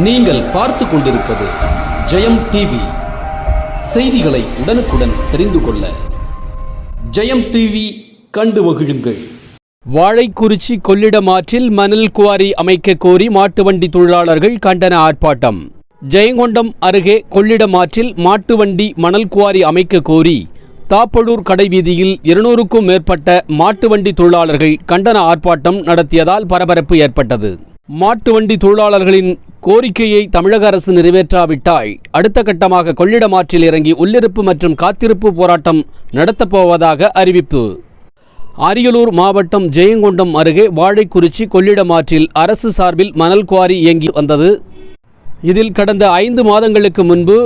நீங்கள் பார்த்து கொண்டிருப்பது ஜெயம் டிவி. செய்திகளை உடனுக்குடன் தெரிந்து கொள்ள ஜெயம் டிவி கண்டு மகிழுங்கள். வாழைக்குறிச்சி கொள்ளிடம் ஆற்றில் மணல் குவாரி அமைக்க கோரி மாட்டு வண்டி தொழிலாளர்கள் கண்டன ஆர்ப்பாட்டம். ஜெயங்கொண்டம் அருகே கொள்ளிடம் ஆற்றில் மாட்டு வண்டி மணல் குவாரி அமைக்க கோரி தாப்பழூர் கடைவீதியில் இருநூறுக்கும் மேற்பட்ட மாட்டு வண்டி தொழிலாளர்கள் கண்டன ஆர்ப்பாட்டம் நடத்தியதால் பரபரப்பு ஏற்பட்டது. மாட்டு வண்டி தொழிலாளர்களின் கோரிக்கையை தமிழக அரசு நிறைவேற்றாவிட்டால் அடுத்த கட்டமாக கொள்ளிடம் ஆற்றில் இறங்கி உள்ளிருப்பு மற்றும் காத்திருப்பு போராட்டம் நடத்தப்போவதாக அறிவிப்பு. அரியலூர் மாவட்டம் ஜெயங்கொண்டம் அருகே வாழைக்குறிச்சி கொள்ளிடம் ஆற்றில் அரசு சார்பில் மணல் குவாரி இயங்கி வந்தது. இதில் கடந்த ஐந்து மாதங்களுக்கு முன்பு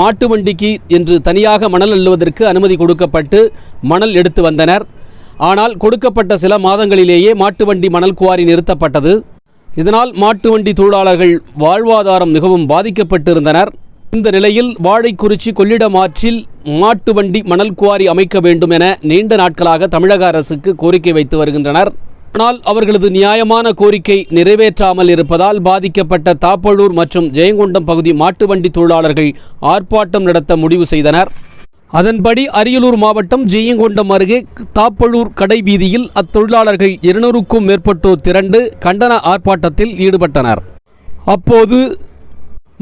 மாட்டு வண்டிக்கு என்று தனியாக மணல் அள்ளுவதற்கு அனுமதி கொடுக்கப்பட்டு மணல் எடுத்து வந்தனர். ஆனால் கொடுக்கப்பட்ட சில மாதங்களிலேயே மாட்டு வண்டி மணல் குவாரி நிறுத்தப்பட்டது. இதனால் மாட்டு வண்டி தொழிலாளர்கள் வாழ்வாதாரம் மிகவும் பாதிக்கப்பட்டிருந்தனர். இந்த நிலையில் வாழைக்குறிச்சி கொள்ளிடம் ஆற்றில் மாட்டு வண்டி மணல் குவாரி அமைக்க வேண்டும் என நீண்ட நாட்களாக தமிழக அரசுக்கு கோரிக்கை வைத்து வருகின்றனர். ஆனால் அவர்களது நியாயமான கோரிக்கை நிறைவேற்றாமல் இருப்பதால் பாதிக்கப்பட்ட தாப்பழூர் மற்றும் ஜெயங்கொண்டம் பகுதி மாட்டு வண்டி தொழிலாளர்கள் ஆர்ப்பாட்டம் நடத்த முடிவு செய்தனர். அதன்படி அரியலூர் மாவட்டம் ஜெயங்கொண்டம் அருகே தாப்பழூர் கடை வீதியில் அத்தொழிலாளர்கள் இருநூறுக்கும் மேற்பட்டோர் திரண்டு கண்டன ஆர்ப்பாட்டத்தில் ஈடுபட்டனர். அப்போது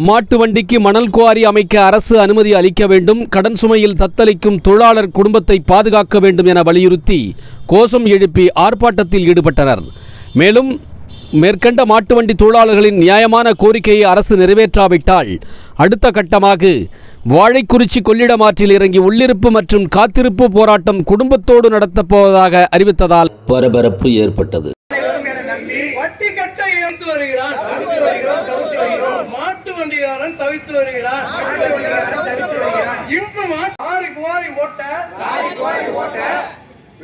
மாட்டு வண்டிக்கு மணல் குவாரி அமைக்க அரசு அனுமதி அளிக்க வேண்டும் கடன் சுமையில் தத்தளிக்கும் தொழிலாளர் குடும்பத்தை பாதுகாக்க வேண்டும் என வலியுறுத்தி கோஷம் எழுப்பி ஆர்ப்பாட்டத்தில் ஈடுபட்டனர். மேலும் மேற்கண்ட மாட்டு வண்டி தொழிலாளர்களின் நியாயமான கோரிக்கையை அரசு நிறைவேற்றாவிட்டால் அடுத்த கட்டமாக வாழைக்குறிச்சி கொள்ளிடம் ஆற்றில் இறங்கி உள்ளிருப்பு மற்றும் காத்திருப்பு போராட்டம் குடும்பத்தோடு நடத்தப் போவதாக அறிவித்ததால் பரபரப்பு ஏற்பட்டது. மாட்டு வண்டிகாரன் தவித்து வருகிறான் இன்று மா- லாரி குவாரி ஓட்ட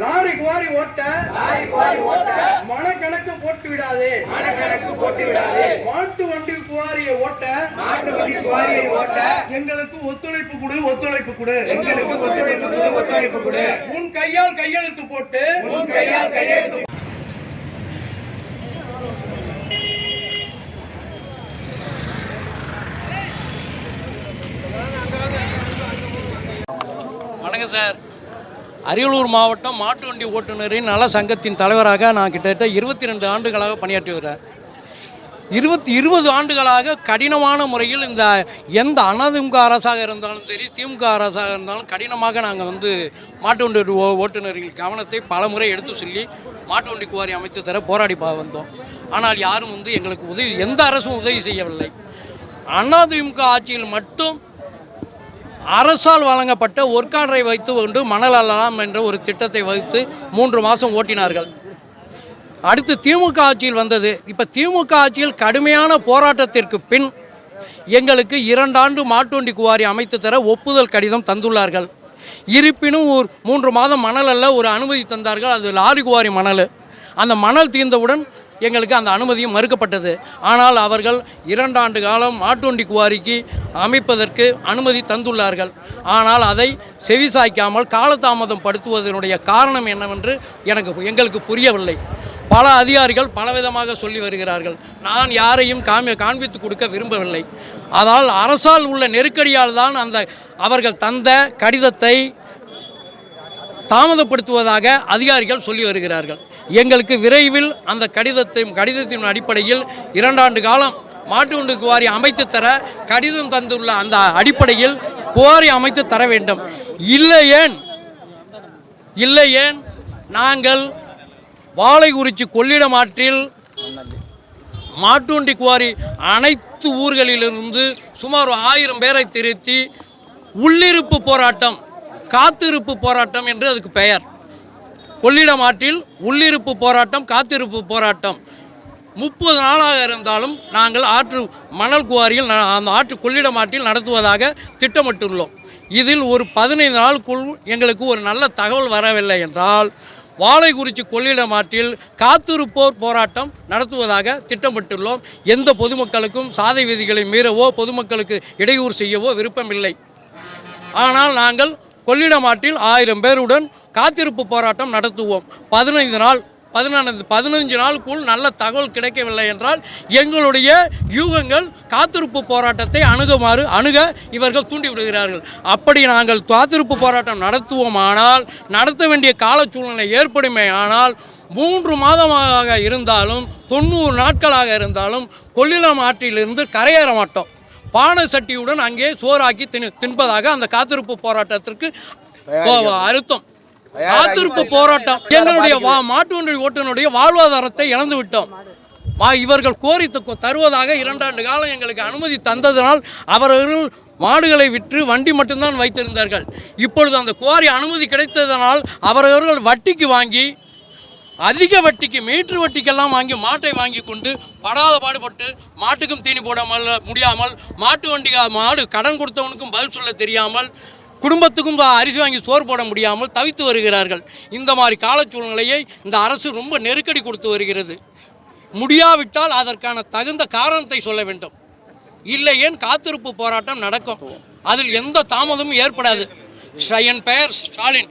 லாரி குவாரி ஓட்ட லாரி குவாரி ஓட்ட மனக்கணக்கு போட்டு விடாதே. மனக்கணக்கு போட்டு விடாதே. மாட்டு வண்டி குவாரியை ஓட்ட மாட்டு வண்டி குவாரியை ஓட்ட எங்களுக்கு ஒத்துழைப்பு கொடு ஒத்துழைப்பு கொடு. எங்களுக்கு ஒத்துழைப்பு கொடு ஒத்துழைப்பு கொடு. உன் கையால் கையெழுத்து போட்டு உன் கையால் கையெழுத்து வணக்கம் சார். அரியலூர் மாவட்டம் மாட்டு வண்டி ஓட்டுநரின் நல சங்கத்தின் தலைவராக நான் கிட்டத்தட்ட இருபத்தி ரெண்டு ஆண்டுகளாக பணியாற்றி வருகிறேன். இருபத்தி இருபது ஆண்டுகளாக கடினமான முறையில் இந்த எந்த அதிமுக அரசாக இருந்தாலும் சரி திமுக அரசாக இருந்தாலும் கடினமாக நாங்கள் வந்து மாட்டு வண்டி ஓ- ஓட்டுநர்கள் கவனத்தை பல முறை எடுத்து சொல்லி மாட்டு வண்டி குவாரி அமைத்து தர போராடி வந்தோம். ஆனால் யாரும் வந்து எங்களுக்கு உதவி எந்த அரசும் உதவி செய்யவில்லை. அதிமுக ஆட்சியில் மட்டும் அரசால் வழங்கப்பட்ட ஒர்க்கானரை வைத்து கொண்டு மணல் அள்ளலாம் என்ற ஒரு திட்டத்தை வைத்து மூன்று மாதம் ஓட்டினார்கள். அடுத்து திமுக ஆட்சியில் வந்தது. இப்போ திமுக ஆட்சியில் கடுமையான போராட்டத்திற்கு பின் எங்களுக்கு இரண்டாண்டு மாட்டுவண்டி குவாரி அமைத்து தர ஒப்புதல் கடிதம் தந்துள்ளார்கள். இருப்பினும் ஒரு மூன்று மாதம் மணல் அல்ல ஒரு அனுமதி தந்தார்கள். அது லாரி குவாரி மணல். அந்த மணல் தீர்ந்தவுடன் எங்களுக்கு அந்த அனுமதியும் மறுக்கப்பட்டது. ஆனால் அவர்கள் இரண்டாண்டு காலம் மாட்டுவண்டி குவாரிக்கு அமைப்பதற்கு அனுமதி தந்துள்ளார்கள். ஆனால் அதை செவிசாய்க்காமல் காலதாமதம் படுத்துவதனுடைய காரணம் என்னவென்று எனக்கு எங்களுக்கு புரியவில்லை. பல அதிகாரிகள் பலவிதமாக சொல்லி வருகிறார்கள். நான் யாரையும் காமி காண்பித்து கொடுக்க விரும்பவில்லை. அதால் அரசால் உள்ள நெருக்கடியால் தான் அந்த அவர்கள் தந்த கடிதத்தை தாமதப்படுத்துவதாக அதிகாரிகள் சொல்லி வருகிறார்கள். எங்களுக்கு விரைவில் அந்த கடிதத்தை கடிதத்தின் அடிப்படையில் இரண்டாண்டு காலம் மாட்டு குவாரி அமைத்து தர கடிதம் தந்துள்ள அந்த அடிப்படையில் குவாரி அமைத்து தர வேண்டும். இல்லையேன் இல்லையேன் நாங்கள் வாழைக்குறிச்சி கொள்ளிடம் ஆற்றில் மாட்டுவண்டி குவாரி அனைத்து ஊர்களிலிருந்து சுமார் ஆயிரம் பேரை திருத்தி உள்ளிருப்பு போராட்டம் காத்திருப்பு போராட்டம் என்று அதுக்கு பெயர். கொள்ளிடம் ஆற்றில் உள்ளிருப்பு போராட்டம் காத்திருப்பு போராட்டம். முப்பது நாளாக இருந்தாலும் நாங்கள் ஆற்று மணல் குவாரியில் அந்த ஆற்று கொள்ளிடம் ஆற்றில் நடத்துவதாக திட்டமிட்டுள்ளோம். இதில் ஒரு பதினைந்து நாளுக்குள் எங்களுக்கு ஒரு நல்ல தகவல் வரவில்லை என்றால் வாழைக்குறிச்சி கொள்ளிடம் ஆற்றில் காத்திருப்போர் போராட்டம் நடத்துவதாக திட்டமிட்டுள்ளோம். எந்த பொதுமக்களுக்கும் சாதை விதிகளை மீறவோ பொதுமக்களுக்கு இடையூறு செய்யவோ விருப்பமில்லை. ஆனால் நாங்கள் கொள்ளிடம் ஆற்றில் ஆயிரம் பேருடன் காத்திருப்பு போராட்டம் நடத்துவோம் பதினைந்து நாள் பதினாறு பதினஞ்சு நாளுக்குள் நல்ல தகவல் கிடைக்கவில்லை என்றால் எங்களுடைய யூகங்கள் காத்திருப்பு போராட்டத்தை அணுகுமாறு அணுக இவர்கள் தூண்டி விடுகிறார்கள் அப்படி நாங்கள் காத்திருப்பு போராட்டம் நடத்துவோமானால் நடத்த வேண்டிய கால சூழ்நிலை ஏற்படுமே ஆனால் மூன்று மாதமாக இருந்தாலும் தொண்ணூறு நாட்களாக இருந்தாலும் கொள்ளிடம் ஆற்றிலிருந்து கரையேற மாட்டோம் பானை சட்டியுடன் அங்கே சோறாக்கி தின் தின்பதாக அந்த காத்திருப்பு போராட்டத்திற்கு அறுத்தம் காத்திருப்பு போராட்டம். எங்களுடைய மாட்டு வண்டி ஓட்டுநருடைய வாழ்வாதாரத்தை இழந்து விட்டோம். இவர்கள் கோரி தருவதாக இரண்டாண்டு காலம் எங்களுக்கு அனுமதி தந்ததனால் அவர்கள் மாடுகளை விற்று வண்டி மட்டும்தான் வைத்திருந்தார்கள். இப்பொழுது அந்த கோரி அனுமதி கிடைத்ததனால் அவரவர்கள் வட்டிக்கு வாங்கி அதிக வட்டிக்கு மீட்டர் வட்டிக்கெல்லாம் வாங்கி மாட்டை வாங்கி கொண்டு படாத பாடுபட்டு மாட்டுக்கும் தீனி போடாமல் முடியாமல் மாட்டு வண்டி மாடு கடன் கொடுத்தவனுக்கும் பதில் சொல்ல தெரியாமல் குடும்பத்துக்கும் அரிசி வாங்கி சோறு போட முடியாமல் தவித்து வருகிறார்கள். இந்த மாதிரி கால சூழ்நிலையை இந்த அரசு ரொம்ப நெருக்கடி கொடுத்து வருகிறது. முடியாவிட்டால் அதற்கான தகுந்த காரணத்தை சொல்ல வேண்டும். இல்லை ஏன் காத்திருப்பு போராட்டம் நடக்கும். அதில் எந்த தாமதமும் ஏற்படாது. என் பெயர் ஸ்டாலின்.